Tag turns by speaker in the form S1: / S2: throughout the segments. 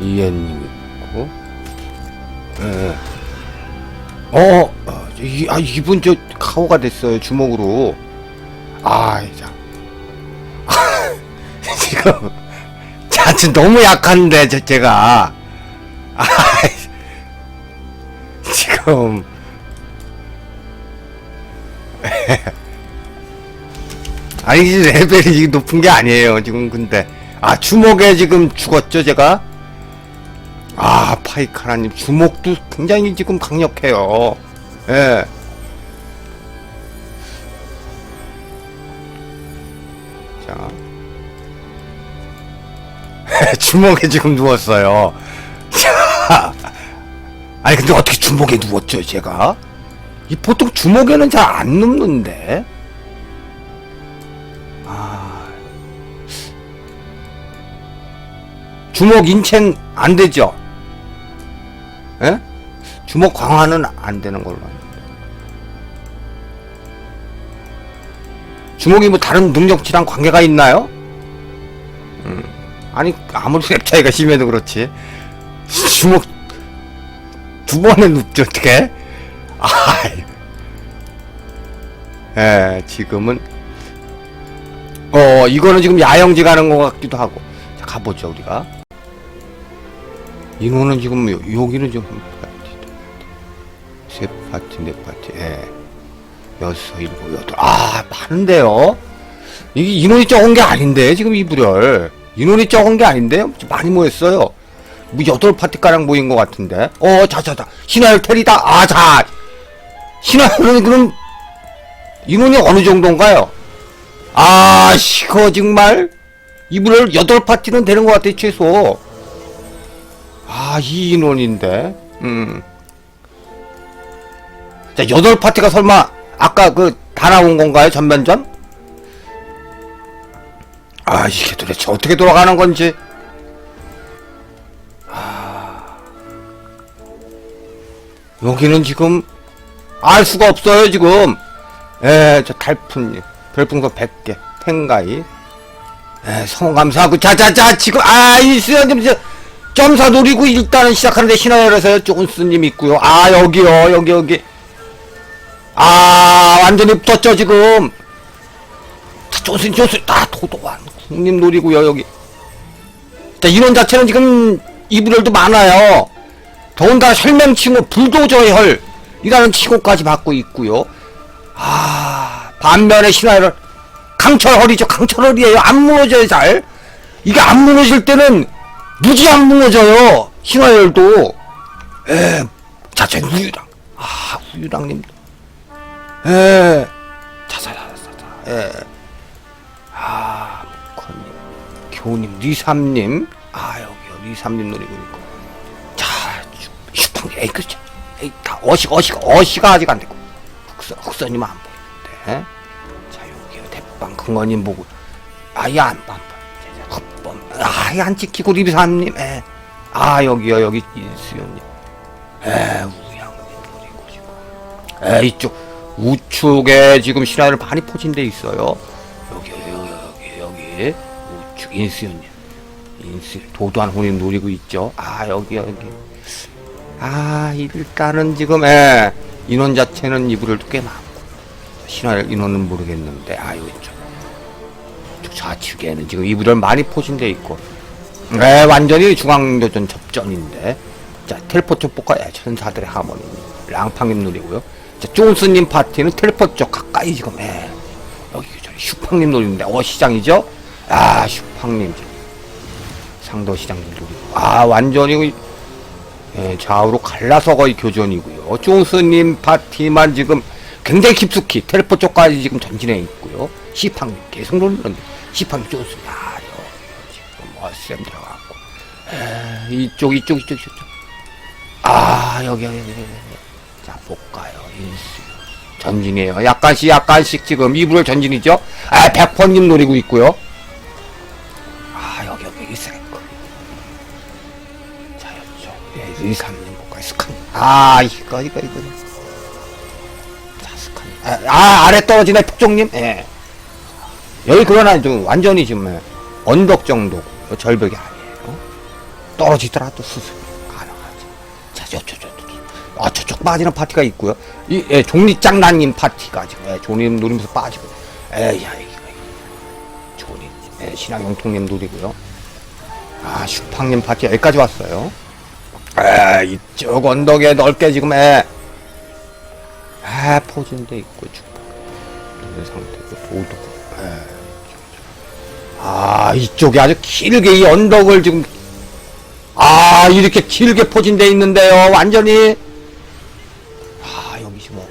S1: 이해님 있고, 예. 어, 어, 이, 아, 이분 저 카오가 됐어요, 주먹으로. 아, 자. 지금, 자, 저 너무 약한데, 저, 제가. 아, 지금. 아니, 이 레벨이 높은 게 아니에요, 지금, 근데. 아, 주먹에 지금 죽었죠, 제가? 아, 파이카라님, 주먹도 굉장히 지금 강력해요. 예. 자. 주먹에 지금 누웠어요. 자. 아니, 근데 어떻게 주먹에 누웠죠, 제가? 이 보통 주먹에는 잘 안 눕는데? 아. 주먹 인첸 안 되죠? 예? 주먹 강화는 안 되는 걸로. 주먹이 뭐 다른 능력치랑 관계가 있나요? 음. 아니 아무리 랩 차이가 심해도 그렇지 주먹 두 번에 눕지 어떻게? 아, 예, 지금은 어 이거는 지금 야영지 가는 것 같기도 하고 자 가보죠 우리가 인원은 지금 요- 여기는 지금 한 파티, 세 파티, 네 파티, 예. 여섯, 일곱, 여덟. 아, 많은데요? 이게 인원이 적은 게 아닌데, 지금 이 부열. 인원이 적은 게 아닌데? 많이 모였어요. 뭐, 여덟 파티가량 모인 것 같은데? 어, 자, 자, 자. 신화열 테리다. 아, 자. 신화열은 그럼, 인원이 어느 정도인가요? 아, 이거 정말? 이 부열 여덟 파티는 되는 것 같아, 최소. 아, 이 인원인데. 음. 자, 여덟 파티가 설마 아까 그 다 나온 건가요? 전면전? 아, 이게 도대체 어떻게 돌아가는 건지. 아. 여기는 지금 알 수가 없어요, 지금. 예, 저 달푼님. 별풍선 100개. 탱가이. 예, 성감사하고 자자자 지금 아, 이 수현님 저 점사 노리고 일단은 시작하는데 신화열에서요 존스님 있고요. 아 여기요 여기 여기. 아 완전히 붙었죠 지금. 자 존스님 존스님. 다 도도한. 국님 노리고요 여기. 자 인원 자체는 지금 이분들도 많아요. 더군다나 설명칭호 불도저의 헐 이라는 칭호까지 받고 있고요. 아 반면에 신화열은 강철 헐이죠. 강철 헐이에요. 안 무너져요 잘. 이게 안 무너질 때는 무지 안 무너져요. 신화열도. 에, 자체 우유랑. 아, 우유랑님도. 에, 자자자자자. 에. 아, 목커님. 교우님, 리삼님. 아, 여기요. 리삼님 노리고. 자, 슈- 슈팡, 에이, 그죠. 에이, 다 어시가, 어시가, 어시가 아직 안 됐고. 흑선, 흑선님 안 보이는데. 자, 여기요. 대빵 긍원님 보고. 아예 안, 안, 안. 헛범. 아예 안 찍히고 리비사님. 에. 아, 여기요. 여기 이수연님. 에, 우양님 노리고 지금. 에, 이쪽 우측에 지금 신화를 많이 포진돼 있어요. 여기, 여기, 여기. 우측 인수연님. 인수, 도도한 혼인 노리고 있죠. 아, 여기, 여기. 아, 일단은 지금, 에, 인원 자체는 이불을 꽤 많고. 신화를 인원은 모르겠는데, 아, 여기 있죠. 좌측에는 지금 이불을 많이 포진돼 있고. 네 완전히 중앙도전 접전인데. 자 텔포트 포커 예, 천사들의 하모니 랑팡님 누리고요. 자 존스님 파티는 텔포트 쪽 가까이 지금 예. 여기 저 슈팡님 노리는데 어 시장이죠? 아 슈팡님 상도 시장님 노리고. 아 완전히 예, 좌우로 갈라서 거의 교전이고요. 존스님 파티만 지금 굉장히 깊숙이 텔포 쪽까지 지금 전진해 있고요. 시팡님 계속 존스 야 여기 지금 뭐쌤 들어갔고. 에, 이쪽 이쪽 이쪽 이쪽. 아 여기 여기 여기. 자 볼까요? 인수. 전진이에요. 약간씩 약간씩 지금 이불을 전진이죠? 아 백퍼님 노리고 있고요. 아 여기 여기 이스라엘 자 이쪽. 예, 리삼님 볼까요 스칸 아 이거 이거 이거 아, 아 아래 떨어지네 폭종님 예 여기 그러나 좀 완전히 지금 예, 언덕 정도 절벽이 아니에요 떨어지더라도 수습 가능하죠. 자, 저, 저, 저, 저, 저. 아, 저쪽 빠지는 파티가 있고요. 이, 예, 종리장난님 파티가 지금, 예, 종리 노리면서 빠지고. 에야. 종리, 예, 신앙영통님 노리고요. 아, 슈팡님 파티 여기까지 왔어요. 에, 이쪽 언덕에 넓게 지금, 에. 아, 포진돼 있고. 이런 상태고, 도도, 에. 아, 이쪽에 아주 길게 이 언덕을 지금, 아, 이렇게 길게 포진돼 있는데요. 완전히. 아, 여기 지금, 어,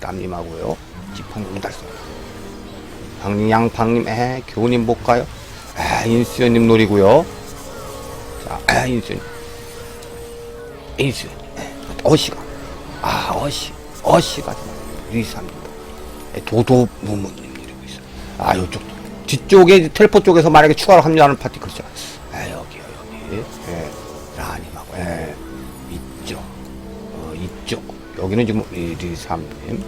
S1: 별담님하고요. 지팡님 달성. 방님, 양팡님, 에, 교우님 볼까요? 에, 인수연님 노리고요. 자, 에, 인수연. 인수연. 에, 어시가. 아, 어시. 어시가. 리삼님. 에, 도도 노리고 있어요. 아, 요쪽도. 뒤쪽에 텔포 쪽에서 만약에 추가로 합류하는 파티 그렇죠. 아, 여기요, 여기. 예. 라님하고, 예. 이쪽. 어, 이쪽. 여기는 지금 리삼님.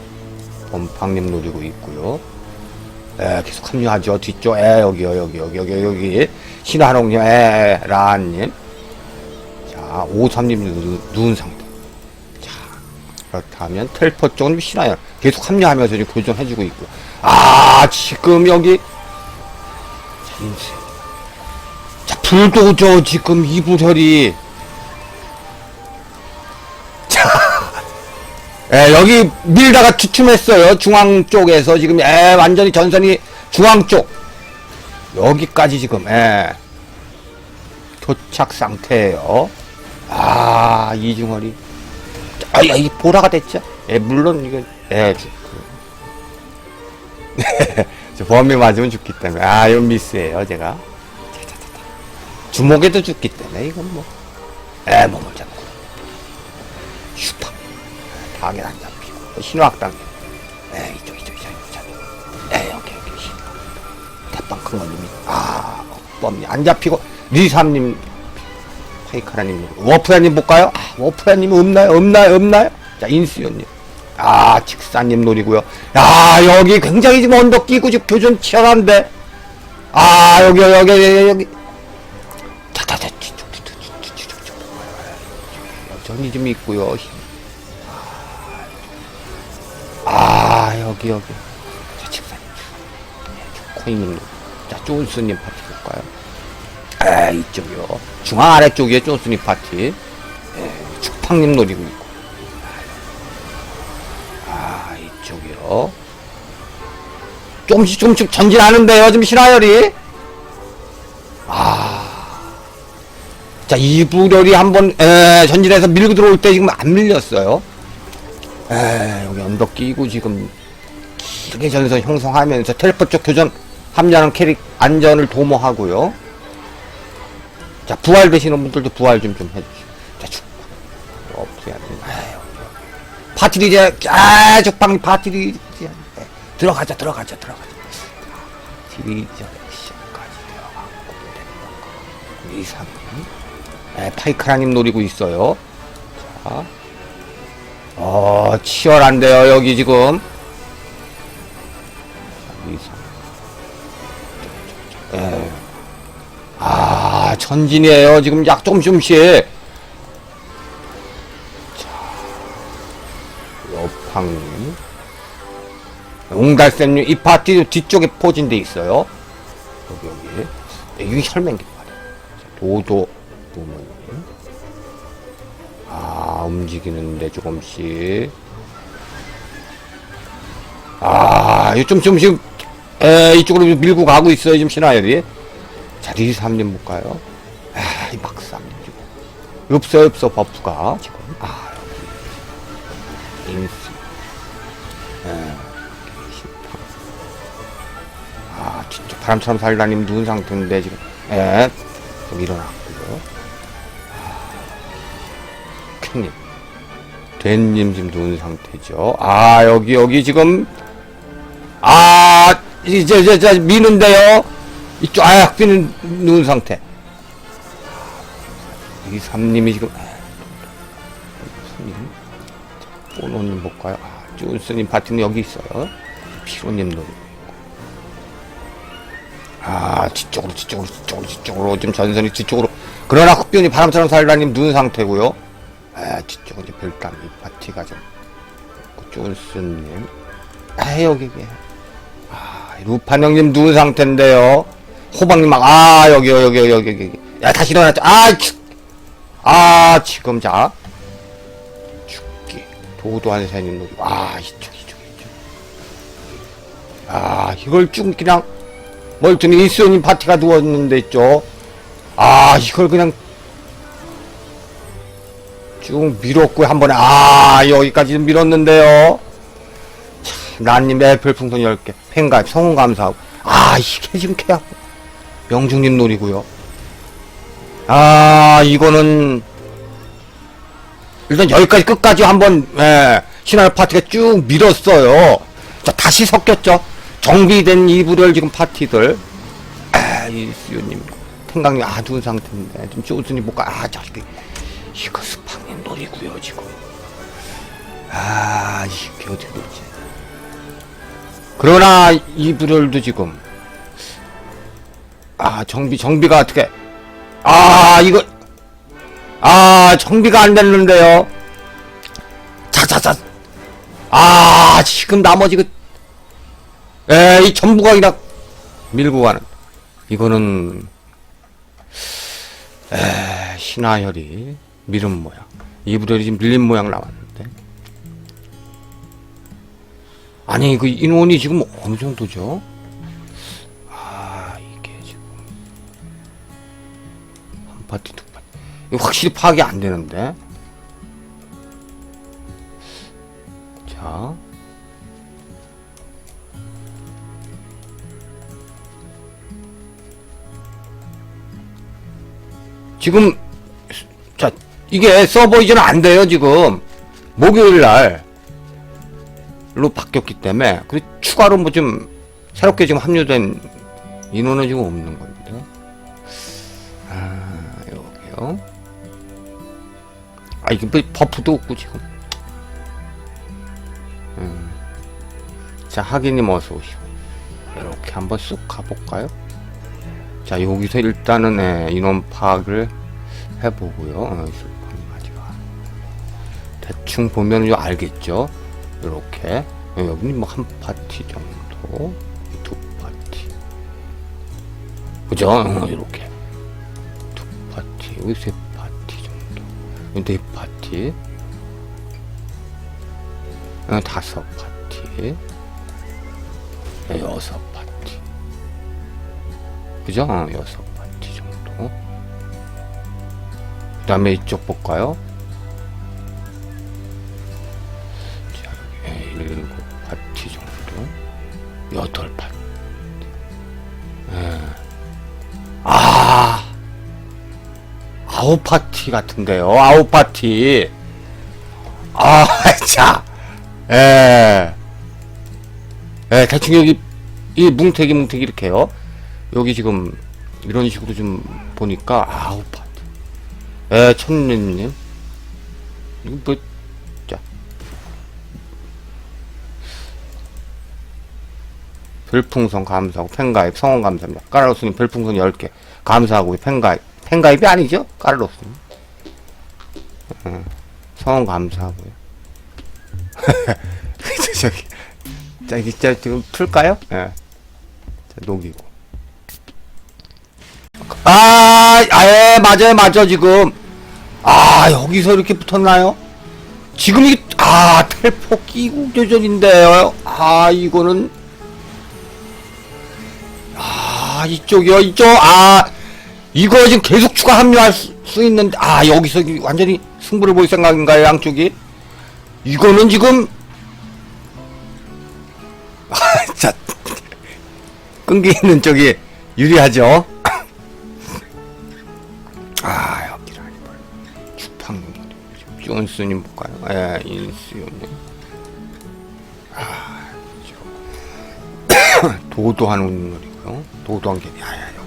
S1: 범팡님 노리고 있고요. 예, 계속 합류하죠. 뒤쪽, 예, 여기요, 여기, 여기, 여기, 여기. 신화롱님, 예, 라님. 자, 오삼님 누- 누운 상태. 자, 그렇다면 텔포 쪽은 신화요. 계속 합류하면서 지금 교전해주고 있고요. 아, 지금 여기. 자. 자, 불도저 지금 이부혈이. 예, 여기 밀다가 추춤했어요. 중앙 쪽에서 지금 예, 완전히 전선이 중앙 쪽 여기까지 지금 예, 교착 상태예요. 아 이중허리. 아, 야, 이 보라가 됐죠? 예, 물론 주, 그. 저 범위 맞으면 죽기 때문에 아, 이건 미스예요, 제가. 주먹에도 죽기 때문에 이건 뭐. 예, 몸을 잡고. 슈퍼. 당연 안 잡히고 신호학당 에 이쪽 이쪽 이쪽 이쪽 에 여기 여기 신호 대빵 큰 걸님이 아 뻔히 안 잡히고 리삼님 파이카라님 워프야님 볼까요? 아, 워프야님 없나요? 없나요? 없나요? 자 인수연님. 아 직사님 노리고요. 야 여기 굉장히 지금 언덕 끼고 지금 교전 치열한데. 아 여기 여기 여기 여기 자자자 여전히 좀 있고요. 아 여기 여기. 자 책사님. 네, 코인님 자 존스님 파티 볼까요 아 이쪽이요. 중앙 아래쪽이에 존스님 파티. 예, 축팡님 노리고 있고. 아 이쪽이요. 조금씩 조금씩 전진하는데요 지금 신화열이. 아자 이부렬이 한번 에, 전진해서 밀고 들어올 때 지금 안 밀렸어요. 에 여기 언덕 끼고 지금 길게 전선 형성하면서 텔포 쪽 교전 합류하는 캐릭 안전을 도모하고요. 자 부활 되시는 분들도 부활 좀 좀 해주시고 자 축. 어프야 파티리 이제 아 죽방 파티리 네, 들어가자 들어가자 들어가자 파티리 이제 시험까지 들어가고 이 삼. 에 파이크라님 노리고 있어요. 자. 어, 치열한데요, 여기 지금. 예. 아, 전진이에요. 지금 약 조금 조금씩. 자, 여팡님. 옹달쌤님, 이 파티 뒤쪽에 포진돼 있어요. 여기, 여기. 여기 혈맹기 말이야. 도도 부모님. 아, 움직이는데 조금씩. 아, 이거 좀, 좀, 지금, 에, 이쪽으로 밀고 가고 있어요, 지금 신하열이. 자, 리삼님 볼까요? 아, 이 박사님 지금. 없어, 없어, 버프가, 지금. 아, 여기. 인스. 에, 심판. 아, 진짜 바람처럼 살다님 누운 상태인데, 지금. 에, 좀 일어났고요. 퀸님. 된님 지금 누운 상태죠. 아, 여기, 여기 지금, 아, 이제, 이제, 이제 미는데요. 이쪽, 아, 학비는 누운 상태. 이 삼님이 지금, 삼님. 오노님 볼까요? 아, 존스님 파티는 여기 있어요. 피로님 노리고 있고. 아, 뒤쪽으로, 뒤쪽으로, 뒤쪽으로, 뒤쪽으로, 좀 전선이 뒤쪽으로 그러나 흑변이 바람처럼 살다님 눈 상태고요. 아, 뒤쪽은 이제 별담 이 파티가 좀 존스님. 아, 여기 여기. 아, 루판 형님 눈 상태인데요. 호박님 막, 아, 여기요, 여기, 여기, 여기, 여기. 야, 다시 일어났죠. 아, 치- 아, 지금 자. 죽기. 도도한 새님 놀이. 아, 이쪽, 이쪽, 이쪽. 아, 이걸 쭉 그냥, 멀쩡히 일수님 파티가 누웠는데 있죠. 아, 이걸 그냥 쭉 밀었고, 한 번에, 아, 여기까지 밀었는데요. 참, 나님 애플 풍선 10개, 팬가, 성원 감사하고. 아, 이게 지금 케야. 명중님 놀이고요. 아, 이거는, 일단 여기까지 끝까지 한번, 예, 신할 파티가 쭉 밀었어요. 자, 다시 섞였죠. 정비된 이불을 지금 파티들. 아, 이수유님, 생강님, 아, 눈 상태인데. 좀 쪼순이 볼까? 아, 저기, 이거 스팡님 놀이고요 지금. 아, 이게 어떻게 되지? 그러나, 이불을도 지금, 아, 정비, 정비가 어떻게, 아, 이거, 아, 정비가 안 됐는데요. 자자자. 아, 지금 나머지 그, 에, 이 전부가 그냥 밀고 가는. 이거는, 에, 신하열이 밀은 모양. 이불이 지금 밀린 모양 나왔는데. 아니, 그 인원이 지금 어느 정도죠? 파티, 두 파티. 이거 확실히 파악이 안 되는데. 자. 지금, 자, 이게 서버 이제는 안 돼요, 지금. 목요일 날로 바뀌었기 때문에. 그 추가로 뭐 좀, 새롭게 지금 합류된 인원은 지금 없는. 아, 여기요. 아, 이게 뭐 버프도 없고, 지금. 음. 자, 하기님 어서 오시고. 이렇게 한번 쑥 가볼까요? 자, 여기서 일단은, 예, 인원 파악을 해보고요. 어. 대충 보면 요 알겠죠? 이렇게. 여기는 뭐 한 파티 정도. 두 파티. 그죠? 어, 이렇게. 두 파티. 정도. 네 파티. 어, 다섯 파티. 예, 여섯 파티. 그죠? 어, 여섯 파티 정도. 그 다음에 이쪽 볼까요? 자, 일곱 파티 정도. 여덟 파티. 아홉 파티 같은데요. 아홉 파티. 아, 자. 예. 예, 대충 여기, 이 뭉태기 뭉태기 이렇게요. 여기 지금, 이런 식으로 좀 보니까, 아우, 파티. 예, 천년님. 이거 뭐, 자. 별풍선 감사하고, 팬가입, 성원 감사합니다. 까르로스님 별풍선 10개. 감사하고, 팬가입. 팬가입이 아니죠? 까르로스님. 어, 성원 감사하고요. 저기, 자, 진짜 지금 풀까요? 예. 자, 녹이고. 아, 아예, 맞아요, 맞아, 지금. 아, 여기서 이렇게 붙었나요? 지금 이게, 아, 텔포 끼고 조절인데요. 아, 이거는. 아, 이쪽이요, 이쪽. 아, 이거 지금 계속 추가 합류할 수, 수 있는데, 아, 여기서 완전히 승부를 볼 생각인가요, 양쪽이? 이거는 지금, 자, 끈기 있는 쪽이 유리하죠. 아, 이걸 주팡님, 존스님 볼까요? 예, 인수님. 아, 저 도도한 운놀이고요. 도도한 여기 동팡님,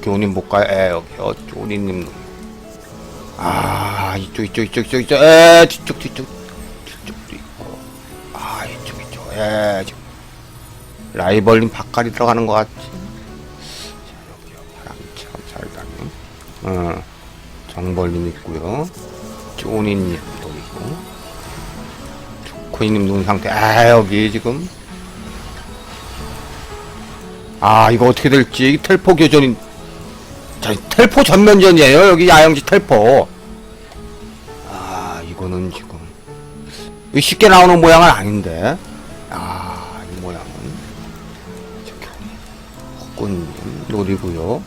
S1: 돈상태, 교님 볼까요? 예, 여기 어, 쪼리님. 아, 이쪽 이쪽 이쪽 이쪽 이쪽, 에, 뒤쪽 뒤쪽 뒤쪽도 있고. 아 이쪽 이쪽 예 지금 라이벌님 바깥이 들어가는 것 같지 자 여기요 바람처럼 살다니 어, 정벌님 있고요. 쪼니님 또 있고. 조코이님 눈 상태. 아, 여기 지금. 아, 이거 어떻게 될지. 텔포 교전인. 자, 텔포 전면전이에요. 여기 야영지 텔포. 아, 이거는 지금. 쉽게 나오는 모양은 아닌데. 아, 이 모양은. 저기, 헛꽃님 노리고요.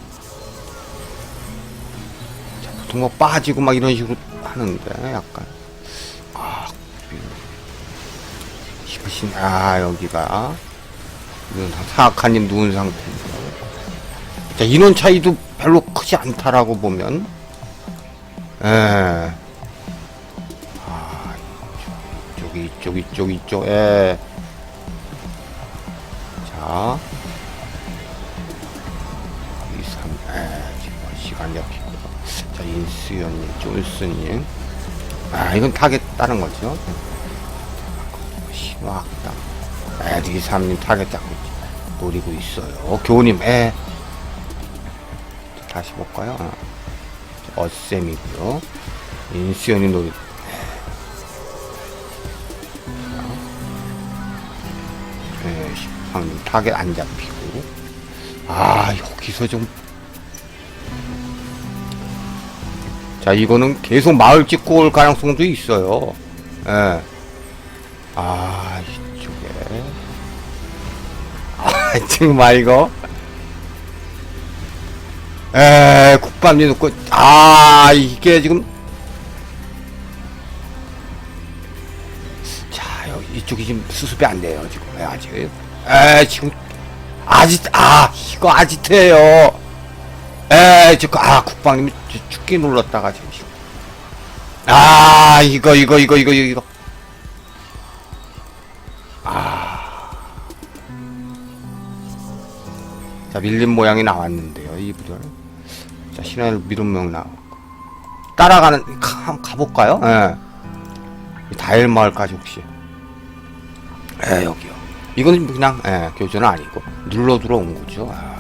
S1: 자, 보통 뭐 빠지고 막 이런 식으로 하는데, 약간. 아, 힘신, 아, 여기가. 이건 다 사악한님 누운 상태인데. 자, 인원 차이도 별로 크지 않다라고 보면. 예. 아, 이쪽, 이쪽, 이쪽, 이쪽, 예. 자. 2, 3, 예, 지금 시간 잡히고. 자, 인수연님, 쫄스님. 아, 이건 타겟 다른 거죠. 신화학당. 에, 2, 3님 타겟 잡고. 노리고 있어요. 어, 교우님, 에. 다시 볼까요? 어. 어쌤이고요. 인수연이 노리. 네, 방금 타겟 안 잡히고. 아, 여기서 좀. 자, 이거는 계속 마을 찍고 올 가능성도 있어요. 예. 아, 이쪽에. 아, 정말 이거. 에, 국밥리 놓고, 아, 이게 지금. 자, 여기, 이쪽이 지금 수습이 안 돼요, 지금. 에, 아직. 에, 지금. 아지트, 아, 이거 아지트예요 에, 지금, 아, 국방님이 죽- 죽게 눌렀다가 지금. 아, 이거, 이거, 이거, 이거, 이거. 자, 밀린 모양이 나왔는데요, 이분들. 자, 미룬 모양 나오고. 따라가는, 가, 한번 가볼까요? 예. 이 다일 마을까지 혹시. 예, 여기요. 이건 그냥, 예, 교전은 아니고. 눌러 들어온 거죠. 아.